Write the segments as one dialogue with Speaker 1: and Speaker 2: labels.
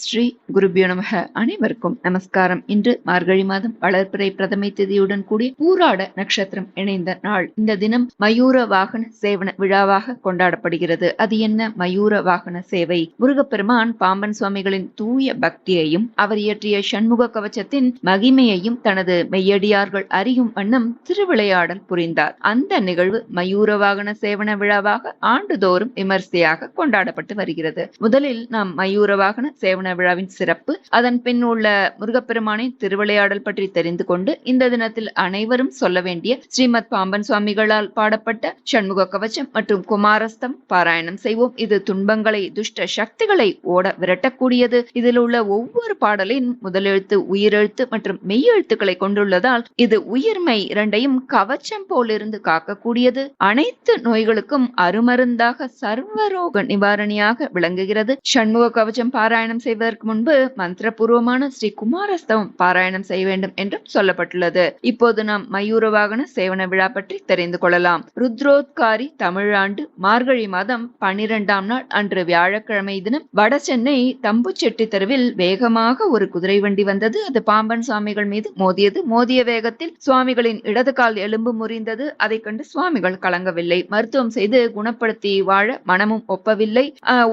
Speaker 1: ஸ்ரீ குருபியோ நமக. அனைவருக்கும் நமஸ்காரம். இன்று மார்கழி மாதம் வளர்பிறை பிரதமை திதியுடன் கூடிய பூராட நட்சத்திரம் இணைந்த நாள். இந்த தினம் மயூர வாகன சேவன விழாவாக கொண்டாடப்படுகிறது. அது என்ன மயூர வாகன சேவை? முருகப்பெருமான் பாம்பன் சுவாமிகளின் தூய பக்தியையும் அவர் இயற்றிய சண்முக கவச்சத்தின் மகிமையையும் தனது மெய்யடியார்கள் அறியும் வண்ணம் திருவிளையாடல் புரிந்தார். அந்த நிகழ்வு மயூர வாகன சேவன விழாவாக ஆண்டுதோறும் விமர்சையாக கொண்டாடப்பட்டு வருகிறது. முதலில் நாம் மயூர வாகன சேவன விழாவின் சிறப்பு அதன் பின் உள்ள முருகப்பெருமானின் திருவிளையாடல் பற்றி தெரிந்து கொண்டு இந்த தினத்தில் அனைவரும் சொல்ல வேண்டிய ஸ்ரீமத் பாம்பன் சுவாமிகளால் பாடப்பட்ட சண்முக கவச்சம் மற்றும் குமாரஸ்தம் பாராயணம் செய்வோம். இது துன்பங்களை துஷ்ட சக்திகளை ஓட விரட்டக்கூடியது. இதில் உள்ள ஒவ்வொரு பாடலின் முதலெழுத்து உயிரெழுத்து மற்றும் மெய்யெழுத்துக்களை கொண்டுள்ளதால் இது உயிர்மை இரண்டையும் கவச்சம் போலிருந்து காக்கக்கூடியது. அனைத்து நோய்களுக்கும் அருமருந்தாக சர்வரோக நிவாரணியாக விளங்குகிறது. சண்முக கவச்சம் பாராயணம் செய்வதற்கு முன்பு மந்திரபூர்வமான ஸ்ரீ குமாரஸ்தவம் பாராயணம் செய்ய வேண்டும் என்றும் சொல்லப்பட்டுள்ளது. இப்போது நாம் மயூர வாகன சேவன விழா பற்றி தெரிந்து கொள்ளலாம். ருத்ரோத்காரி தமிழாண்டு மார்கழி மாதம் பனிரெண்டாம் நாள் அன்று வியாழக்கிழமை தினம் வட சென்னை தம்புச்செட்டி தெருவில் வேகமாக ஒரு குதிரை வண்டி வந்தது. அது பாம்பன் சுவாமிகள் மீது மோதியது. மோதிய வேகத்தில் சுவாமிகளின் இடது கால் எலும்பு முறிந்தது. அதை கண்டு சுவாமிகள் கலங்கவில்லை. மருத்துவம் செய்து குணப்படுத்தி வாழ மனமும் ஒப்பவில்லை.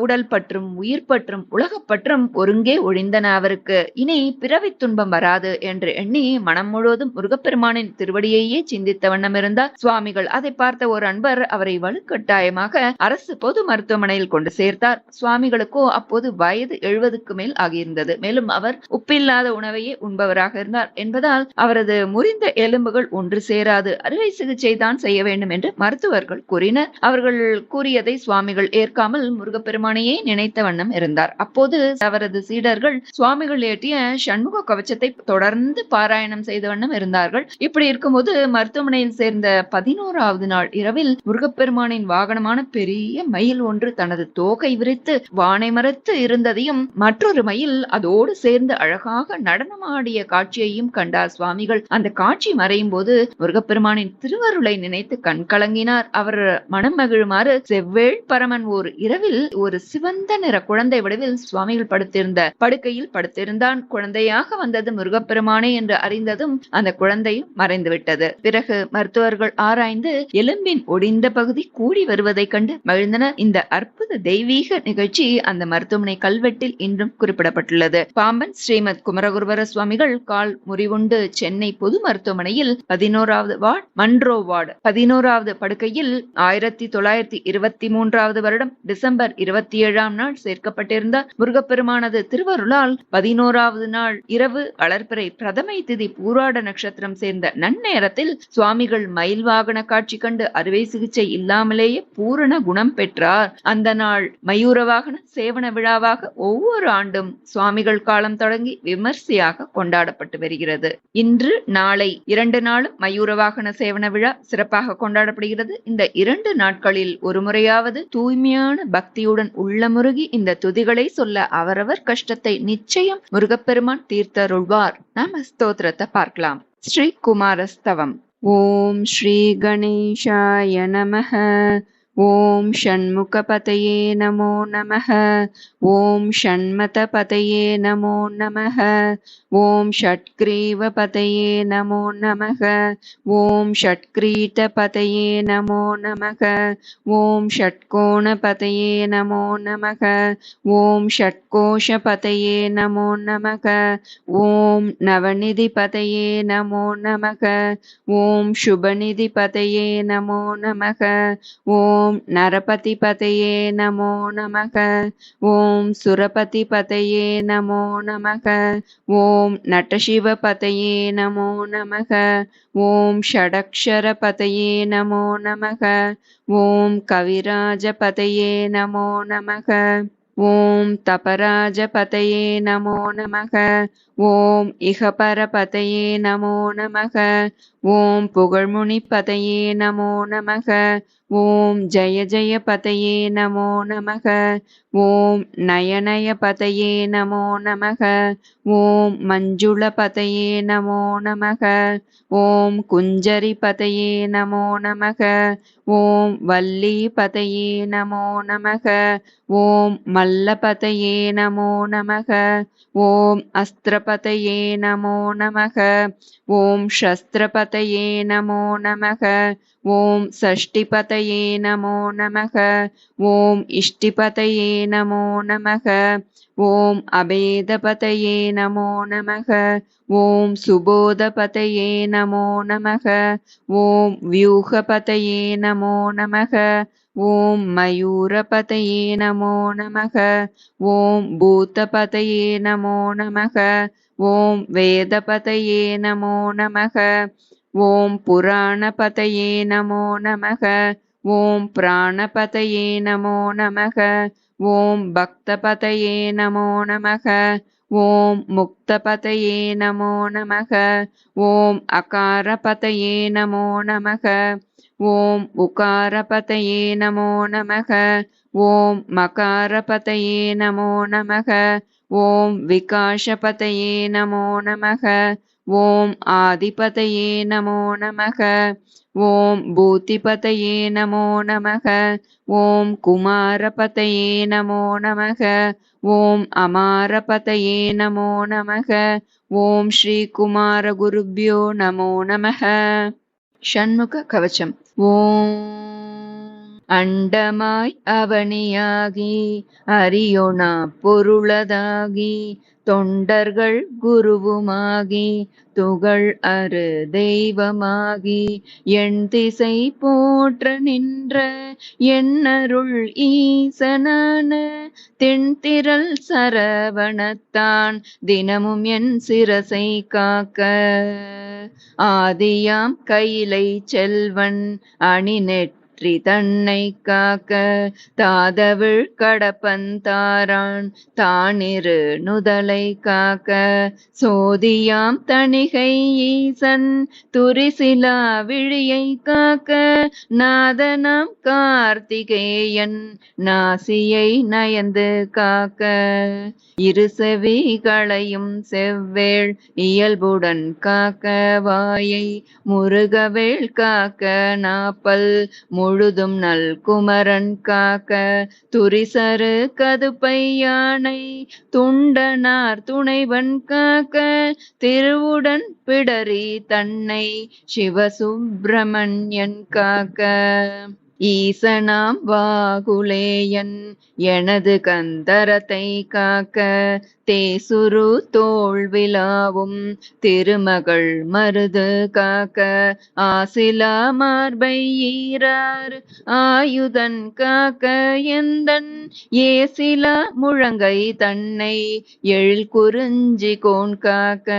Speaker 1: உடல் பற்றும் உயிர் பற்றும் உலகப்பற்றும் ஒருங்கே ஒழிந்தன அவருக்கு. இனி பிறவி துன்பம் வராது என்று எண்ணி மனம் முழுவதும் முருகப்பெருமானின் திருவடியையே சிந்தித்த வண்ணம் இருந்தார். சுவாமிகள் அதை பார்த்த ஒரு அன்பர் அவரை வலுக்கட்டாயமாக அரசு பொது மருத்துவமனையில் கொண்டு சேர்த்தார். சுவாமிகளுக்கோ அப்போது வயது எழுபதுக்கு மேல் ஆகியிருந்தது. மேலும் அவர் உப்பில்லாத உணவையே உண்பவராக இருந்தார். என்பதால் அவரது முறிந்த எலும்புகள் ஒன்று சேராது. அறுவை சிகிச்சை தான் செய்ய வேண்டும் என்று மருத்துவர்கள் கூறினர். அவர்கள் கூறியதை சுவாமிகள் ஏற்காமல் முருகப்பெருமானையே நினைத்த வண்ணம் இருந்தார். அப்போது அவரது சீடர்கள் சுவாமிகள் ஏற்றிய சண்முக கவச்சத்தை தொடர்ந்து பாராயணம் செய்த வண்ணம் இருந்தார்கள். இப்படி இருக்கும்போது மருத்துவமனையில் சேர்ந்த பதினோராவது நாள் இரவில் முருகப்பெருமானின் வாகனமான பெரிய மயில் ஒன்று தனது தோகை விரித்து வானை மறைத்து இருந்ததையும் மற்றொரு மயில் அதோடு சேர்ந்து அழகாக நடனமாடிய காட்சியையும் கண்டார் சுவாமிகள். அந்த காட்சி மறையும் போது முருகப்பெருமானின் திருவருளை நினைத்து கண்கலங்கினார். அவர் மனம் மகிழுமாறு செவ்வேள் பரமன் ஓர் இரவில் ஒரு சிவந்த நிற குழந்தை வடிவில் சுவாமிகள் படுத்து படுத்திருந்த படுக்கையில் படுத்திருந்தான். குழந்தையாக வந்தது முருகப்பெருமானே என்று அறிந்ததும் அந்த குழந்தை மறைந்து விட்டது பிறகு மருத்துவர்கள் ஆராய்ந்து எலும்பின் ஒடிந்த பகுதி கூடி வருவதைக் கண்டு மகிழ்ந்தனர். இந்த அற்புத தெய்வீக நிகழ்ச்சி அந்த மருத்துவமனை கல்வெட்டில் இன்றும் குறிப்பிடப்பட்டுள்ளது. பாம்பன் ஸ்ரீமத் குமரகுருவர சுவாமிகள் கால் முறிவுண்டு சென்னை பொது மருத்துவமனையில் பதினோராவது வார்டு மன்ரோ வார்டு பதினோராவது படுக்கையில் ஆயிரத்தி தொள்ளாயிரத்தி இருபத்தி மூன்றாவது வருடம் டிசம்பர் இருபத்தி ஏழாம் நாள் சேர்க்கப்பட்டிருந்தார் முருகப்பெருமானது திருவருளால் பதினோராவது நாள் இரவு வளர்பிறை பிரதமை திதி பூராட நட்சத்திரம் சேர்ந்த நன்னேரத்தில் சுவாமிகள் மயில் வாகன காட்சி கண்டு அறுவை சிகிச்சை இல்லாமலேயே பூரண குணம் பெற்றார். அந்த நாள் மயூர வாகன சேவன விழாவாக ஒவ்வொரு ஆண்டும் சுவாமிகள் காலம் தொடங்கி விமர்சையாக கொண்டாடப்பட்டு வருகிறது. இன்று நாளை இரண்டு நாளும் மயூர வாகன சேவன விழா சிறப்பாக கொண்டாடப்படுகிறது. இந்த இரண்டு நாட்களில் ஒரு முறையாவது தூய்மையான பக்தியுடன் உள்ளமுருகி இந்த துதிகளை சொல்ல அவரவர் கஷ்டத்தை நிச்சயம் முருகப்பெருமான் தீர்த்தருள்வார். நாம ஸ்தோத்திரத்தை பார்க்கலாம். ஸ்ரீ குமாரஸ்தவம். ஓம் ஸ்ரீ கணேஷாய நமः ஓம் ஷண்முகபதயே நமோ நமः ஓம் ஷண்மதபதயே நமோ நமः ஓம் ஷட்கிரீவபதயே நமோ நமः ஓம் ஷட்கிரீட்டபதயே நமோ நமः ஓம் ஷட்கோணபதயே நமோ நமः ஓம் ஷட்கோஷபதயே நமோ நமः ஓம் நவநிதிபதயே நமோ நமः ஓம் சுபநிதிபதயே நமோ நமः ஓம் நரபதிபதயே நமோ நமக. ஓம் சுரபதிபதயே நமோ நமக. ஓம் நட்டசிவபதயே நமோ நமக. ஓம் ஷடக்ஷரபதயே நமோ நமக. ஓம் கவிராஜபதயே நமோ நமக. ஓம் தபராஜபதயே நமோ நமக. ஓம் இகபரபதயே நமோ நமக. ஓம் புகழ்முனி பதையே நமோ நமக. ஓம் ஜய ஜய பதையே நமோ நமக. ஓம் நயநய பதையே நமோ நமக. ஓம் மஞ்சுள பதையே நமோ நமக. ஓம் குஞ்சரி பதையே நமோ நமக. ஓம் வள்ளி பதையே நமோ நமக. ஓம் மல்ல பதையே நமோ நமக. ஓம் அஸ்திர நமோ நமக. ஓம் சஸ்திரபதையே நமோ நமக. ஓம் சஷ்டிபதையே நமோ நமக. ஓம் இஷ்டிபதையே நமோ நமக. ஓம் அபேதபதையே நமோ நமக. ஓம் சுபோதபதையே நமோ நமக. ஓம் வியூகபதையே நமோ நமக. ஓம் மயூரபதையே நமோ நமக. ஓம் பூதபதையே நமோ நமக. ஓம் வேதபதையே நமோ நமக. ஓம் புராணபதையே நமோ நமக. ஓம் பிராணபதையே நமோ நமக. ஓம் பக்தபதையே நமோ நமக. ஓம் முக்தபதையே நமோ நமக. ஓம் அகாரபதையே நமோ நமக. ஓம் உகாரபதையே நமோ நமக. ஓம் மகாரபதையே நமோ நமக. ஓம் விகாஷபதையே நமோ நமக. ஓம் ஆதிபதையே நமோ நமக. ஓம் பூத்திபதையே நமோ நமக. ஓம் குமாரபதையே நமோ நமக. ஓம் அமாரபதையே நமோ நமக. ஓம் ஸ்ரீ குமார குருப்யோ நமோ நமக. ஷண்முக கவச்சம். ஓம் அண்டமாய் அவனியாகி அரியோனா பொருளதாகி தொண்டர்கள் குருவுமாகி துகள் அரு தெய்வமாகி என் திசை போற்ற நின்ற என்னருள் ஈசனான தென்திரள் சரவணத்தான் தினமும் என் சிரசை காக்க. ஆதியாம் கையிலை செல்வன் அணிநெட் வெற்றி தன்னை காக்க தாதவிழ் கடப்பந்தாரான் தானிரு நுதலை காக்க. சோதியாம் தணிகை ஈசன் துரிசிலா விழியை காக்க. நாதனாம் கார்த்திகேயன் நாசியை நயந்து காக்க. இருசவிகளையும் செவ்வேள் இயல்புடன் காக்க. வாயை முருகவேள் காக்க. நாப்பல் முழுதும் நல் குமரன் காக்க துரிசரு கதுப்பை யானை துண்டனார் துணைவன் காக்க திருவுடன் பிடரி தன்னை சிவசுப்பிரமணியன் காக்க. ஈசனாம் வாகுலேயன் எனது கந்தரத்தை காக்க தேசுரு தோல்விழாவும் திருமகள் மருது காக்க ஆசிலா மார்பை ஈரார் ஆயுதன் காக்க எந்தன் ஏசிலா முழங்கை தன்னை எழில் குறிஞ்சி கோன் காக்க.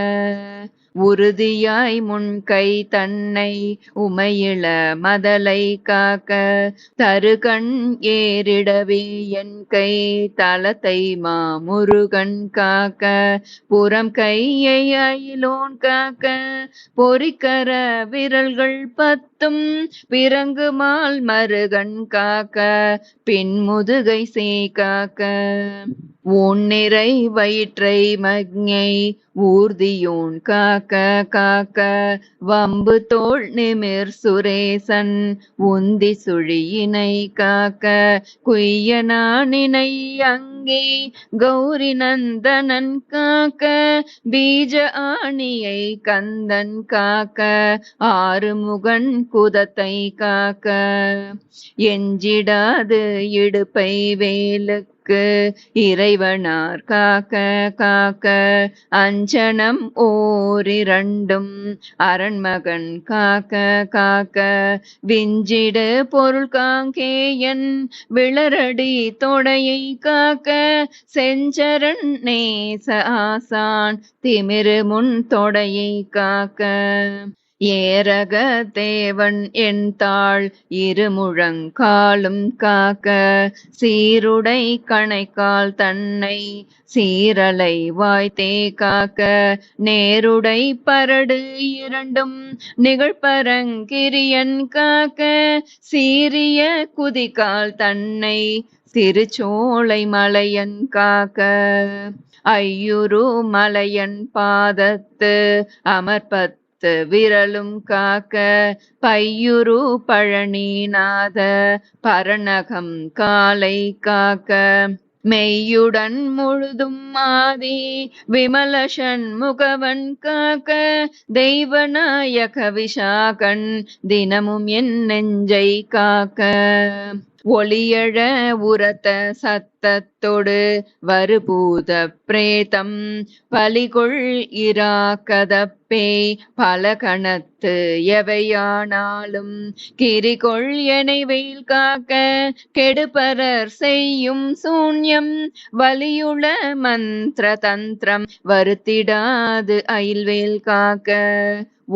Speaker 1: உறுதியாய் முன்கை தன்னை உமையிள மதலை காக்க தருகண் ஏறிடவே என் கை தளத்தை மாமுருகன் காக்க புறம் கையை அயிலோன் காக்க பொறிக்கர விரல்கள் பத்தும் பிறங்குமால் மருகன் காக்க பின்முதுகை சே காக்க. உன்னிறை வயிற்றை மக்ஞை ஊர்தியோன் காக்க காக்க. வம்பு தோல் நிமிர் சுரேசன் உந்தி சுழியினை காக்க. குய்யனானினை அங்கே கௌரி நந்தனன் காக்க. பீஜ ஆணியை கந்தன் காக்க. ஆறுமுகன் குதத்தை காக்க. எஞ்சிடாது இடுப்பை வேலுக்கு காக்கு இறைவனார் காக்க காக்க. அஞ்சனம் ஓரிரண்டும் அரண்மகன் காக்க காக்க. விஞ்சிடு பொருள் காங்கேயன் விளரடி தொடையை காக்க. செஞ்சரன் நேச ஆசான் திமிரு முன் தொடையை காக்க. ஏரக தேவன் என் தாள் இருமுழங்காலும் காக்க சீருடை கணைக்கால் தன்னை சீரலை வாய்த்தே காக்க. நேருடை பரடு இரண்டும் நிகழ்பரங்கிரியன் காக்க சீரிய குதிக்கால் தன்னை திருச்சோலை மலையன் காக்க. ஐயுரு மலையன் பாதத்து அமர்பத் பத்து விரலும் காக்க பையுரு பழனிநாத பரணகம் காலை காக்க. மெய்யுடன் முழுதும் மாதி விமல சண்முகவன் காக்க தெய்வநாயக விசாகன் தினமும் என் நெஞ்சை காக்க. ஒளியழ உரத்த சத் ரத்தத்தொடு வருபூத பிரேதம். பலிகொள் இராக்கதப்பே பல கணத்து எவையானாலும் கிரிகொள் எனைவேல் காக்க கெடுபரர் செய்யும் சூன்யம். வலியுள மந்திர தந்திரம் வருத்திடாது அயில்வேல் காக்க.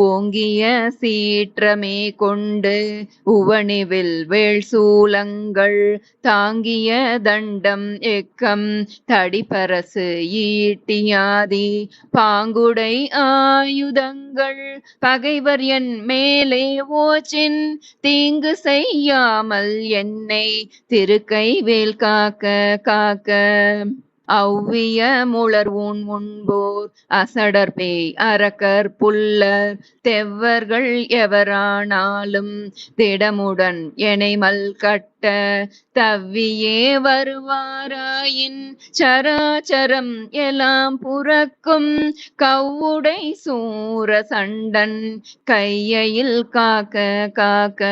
Speaker 1: ஓங்கிய சீற்றமே கொண்டு உவணிவில் வேள் சூலங்கள் தாங்கிய தண்டம் எக்கம் தடிப்பரசு ஈட்டியாதி பாங்குடை ஆயுதங்கள் பகைவர் என் மேலே ஓச்சின் தீங்கு செய்யாமல் என்னை திருக்கை வேல் காக்க காக்க. அவ்விய முளர் ஊன் முன்போர் அசடர் பேய் அரக்கர் புல்லர் தெவ்வர்கள் எவரானாலும் திடமுடன் எனைமல் கட்ட தவ்வியே வருவாராயின் சராச்சரம் எல்லாம் புறக்கும் கவ்வுடை சூர சண்டன் கையையில் காக்க காக்க.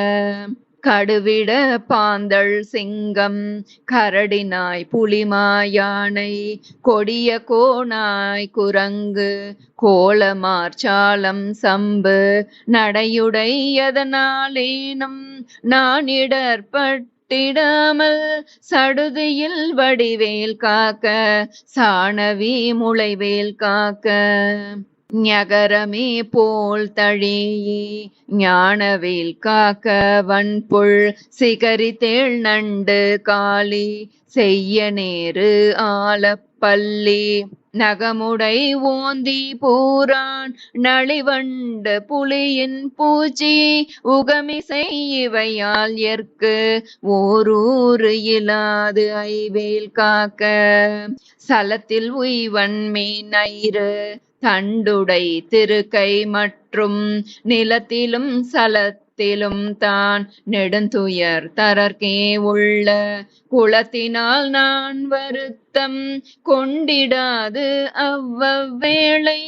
Speaker 1: கடுவிட பாந்தள் சிங்கம் கரடினாய் புலிமாயானை கொடிய கோணாய் குரங்கு கோலமார்ச்சாலம் சம்பு நடையுடையதனாலேனும் நான் இடர்பட்டிடாமல் சடுதியில் வடிவேல் காக்க சாணவி முளைவேல் காக்க. ஞகரமே போல் தழியே ஞானவேல் காக்க வன்புள் சிகரித்தேள் நண்டு காளி செய்ய நேரு ஆலப்பள்ளி நகமுடை ஓந்தி பூரான் நளிவண்டு புலியின் பூச்சி உகமிசை இவையால் எற்கு ஓரூறு இலாது ஐவேல் காக்க சலத்தில் உய்வன் மீனயிறு தண்டுடை திருக்கை மற்றும் நிலத்திலும் சலத்திலும் தான் நெடுந்துயர் தரர்க்கே உள்ள குளத்தினால் நான் வருத்தம் கொண்டிடாது அவ்வவேளை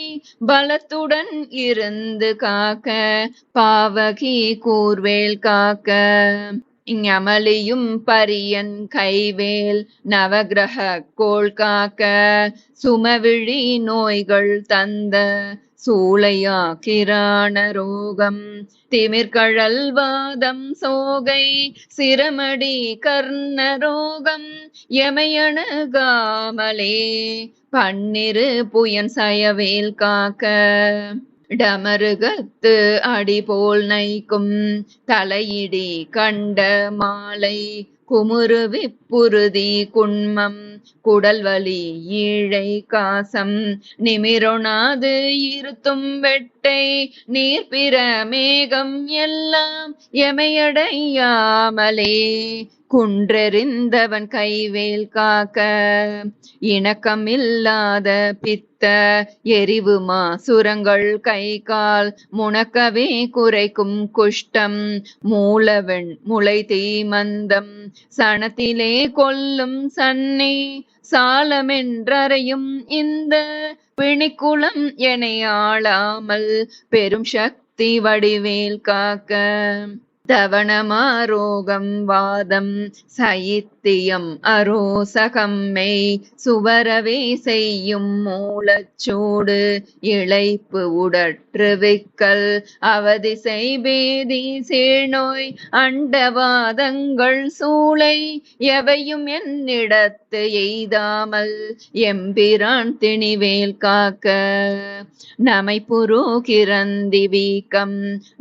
Speaker 1: பலத்துடன் இருந்து காக்க பாவகி கூர்வேல் காக்க. ஞமலியும் பரியன் கைவேல் நவகிரக கோள் காக்க சுமவிழி நோய்கள் தந்த சூளையா கிராண ரோகம். திமிர்கழல் வாதம் சோகை சிரமடி கர்ண ரோகம். எமையணுகாமலே பன்னிரு புயன் சயவேல் காக்க. டமருகத்து அடிபோல் நைக்கும் தலையிடி கண்ட மாலை. குமுறு விப்புறுதி குண்மம் குடல்வலி ஈழை காசம். நிமிரொணாது இருத்தும் வெட்டை நீர்பிற மேகம் எல்லாம் எமையடையாமலே. குன்றெறிந்தவன் கைவேல் காக்க இணக்கமில்லாத பித்த எரிவுமா சுரங்கள் கை கால் முணக்கவே குறைக்கும் குஷ்டம் மூலவன் முளை தீமந்தம் சனத்திலே கொல்லும் சன்னி சாலமென்றறையும் இந்த பிணிக்குளம் எனை ஆளாமல் பெரும் சக்தி வடிவேல் காக்க. தவணமாரோகம் வாதம் சைத்தியம் அரோசகம் மெய் சுவரவே செய்யும் மூலச்சூடு இழைப்பு உடற்று விக்கல் அவதிசை பேதி சீழ்நோய் அண்டவாதங்கள் சூளை எவையும் என்னிடத்து எய்தாமல் எம்பிரான் திணிவேல் காக்க. நமை புரு கிரந்தி வீக்கம்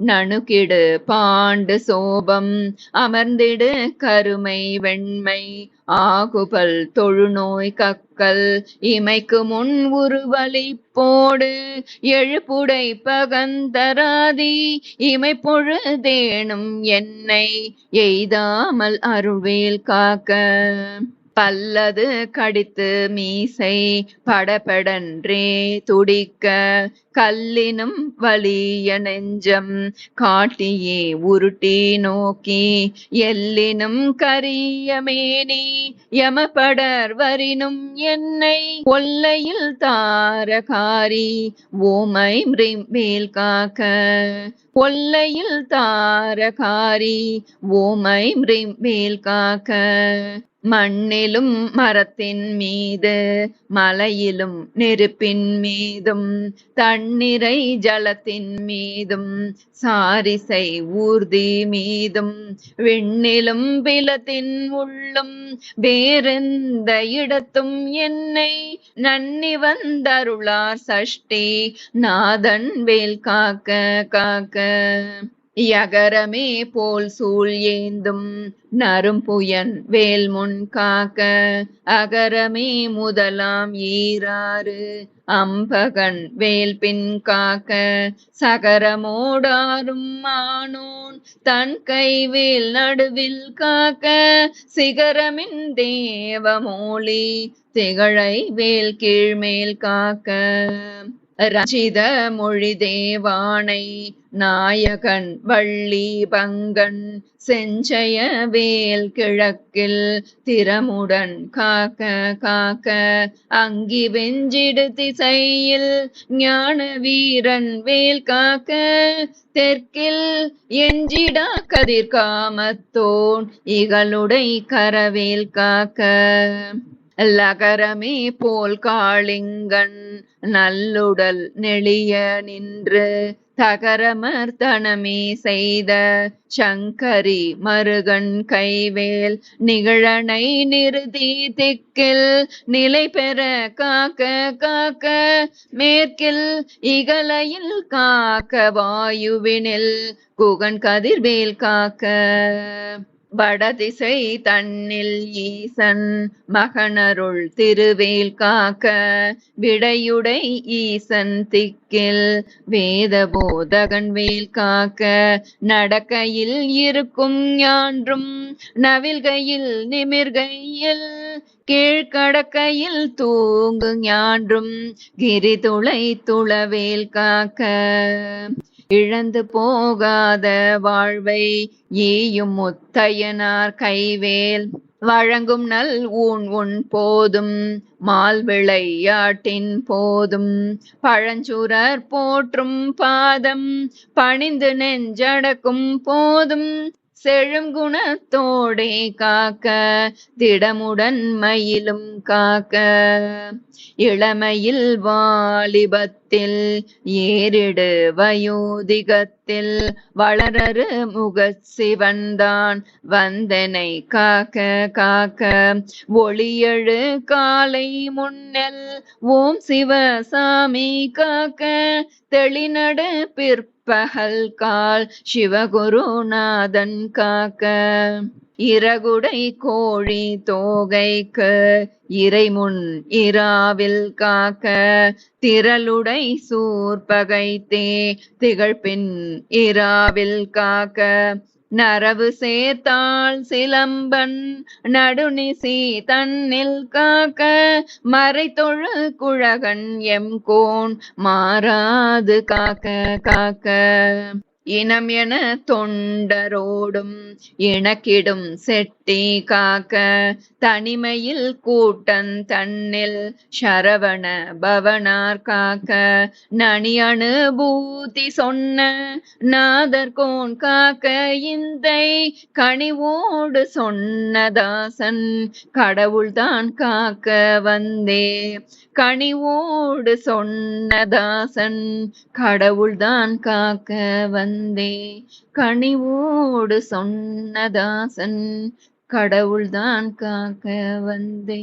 Speaker 1: நணுகிடு பாண்டு சோபம் அமர்ந்திடு கருமை வெண்மை. ஆகுபல் தொழுநோய் கக்கல் இமைக்கு முன் உருவலி போடு எழுப்புடை பகந்தராதி இமை பொழுதேனும் என்னை எய்தாமல் அருள்வேல் காக்க. பல்லது கடித்து மீசை படபடன்றே துடிக்க கல்லினும் வலிய நெஞ்சம் காட்டியே உருட்டி நோக்கி எல்லினும் கரிய மேனி யமபடர் வரினும் என்னை ஒல்லையில் தாரகாரி ஓமை மேல் காக்க ஒல்லையில் தாரகாரி ஓமை மேல் காக்க மண்ணிலும் மரத்தின் மீது மலையிலும் நெருப்பின் மீதும் தண்ணீரை ஜலத்தின் மீதும் சாரிசை ஊர்தி மீதும் விண்ணிலும் பிலத்தின் உள்ளும் வேறெந்த இடத்தும் என்னை நன்னி வந்தருளார் சஷ்டி நாதன் வேல் காக்க காக்க. யகரமே போல் சூழ் ஏந்தும் நரும்புயன் வேல் முன் காக்க அகரமே முதலாம் ஈராறு அம்பகன் வேல் பின் காக்க சகரமோடாரும் மானோன் தன் கைவேல் நடுவில் காக்க சிகரமின் தேவமோலி திகழை வேல் கீழ்மேல் காக்க. ரஞ்சித மொழி தேவானை நாயகன் வள்ளி பங்கன் செஞ்சய வேல் கிழக்கில் திறமுடன் காக்க காக்க அங்கி வெஞ்சிடு திசையில் ஞான வீரன் வேல் காக்க தெற்கில் எஞ்சிடா கதிர்காமத்தோன் இகளுடை கரவேல் காக்க. லகரமே போல் காளிங்கன் நல்லுடல் நெளிய நின்று தகரமர்த்தனமே செய்த சங்கரி மருகன் கைவேல் நிகழனை நிறுதி திக்கில் நிலை பெற காக்க காக்க மேற்கில் இகலையில் காக்க வாயுவினில் குகன் கதிர்வேல் காக்க. வடதிசை தன்னில் ஈசன் மகனருள் திருவேல் காக்க விடையுடை ஈசன் திக்கில் வேத போதகன் வேல் காக்க நடக்கையில் இருக்கும் ஞான்றும் நவில்கையில் நிமிர்கையில் கீழ்கடக்கையில் தூங்கு ஞான்றும் கிரிதுளை துளவேல் காக்க. இழந்து போகாத வாழ்வை ஈயும் முத்தையனார் கைவேல். வழங்கும் நல் ஊன் உன் போதும் மால் விளையாட்டின் போதும். பழஞ்சுரர் போற்றும் பாதம் பணிந்து நெஞ்சடக்கும் போதும். செழும் குணத்தோடே காக்க திடமுடன் மயிலும் காக்க. இளமையில் வாலிபத்தில் ஏறிடு வயோதிகத்தில். வளரரு முகச் சிவன்தான் வந்தனை காக்க காக்க. ஒளியழு காலை முன்னல் ஓம் சிவசாமி காக்க. தெளிநடு பிற்ப கால் சிவகுருநாதன் காக்க. இறகுடை கோழி தோகைக்கு இறைமுன் இராவில் காக்க. திரளுடை சூர்பகைத்தே திகழ்பின் இராவில் காக்க. நரவு சேர்த்தாள் சிலம்பன் நடுநிசி தன்னில் காக்க மறைத்தொழு குழகன் எம் கோன் மாறாது காக்க காக்க. இனம் என தொண்டரோடும் இணக்கிடும் செட்டி காக்க தனிமையில் கூட்டன் தன்னில் சரவண பவனார் காக்க. நனி அனுபூதி சொன்ன நாதர்கோன் காக்க இந்தை கனிவோடு சொன்னதாசன் கடவுள்தான் காக்க வந்தே. கனிவோடு சொன்னதாசன் கடவுள்தான் காக்க வந்தே. கனிவோடு சொன்னதாசன் கடவுள்தான் காக்க வந்தே.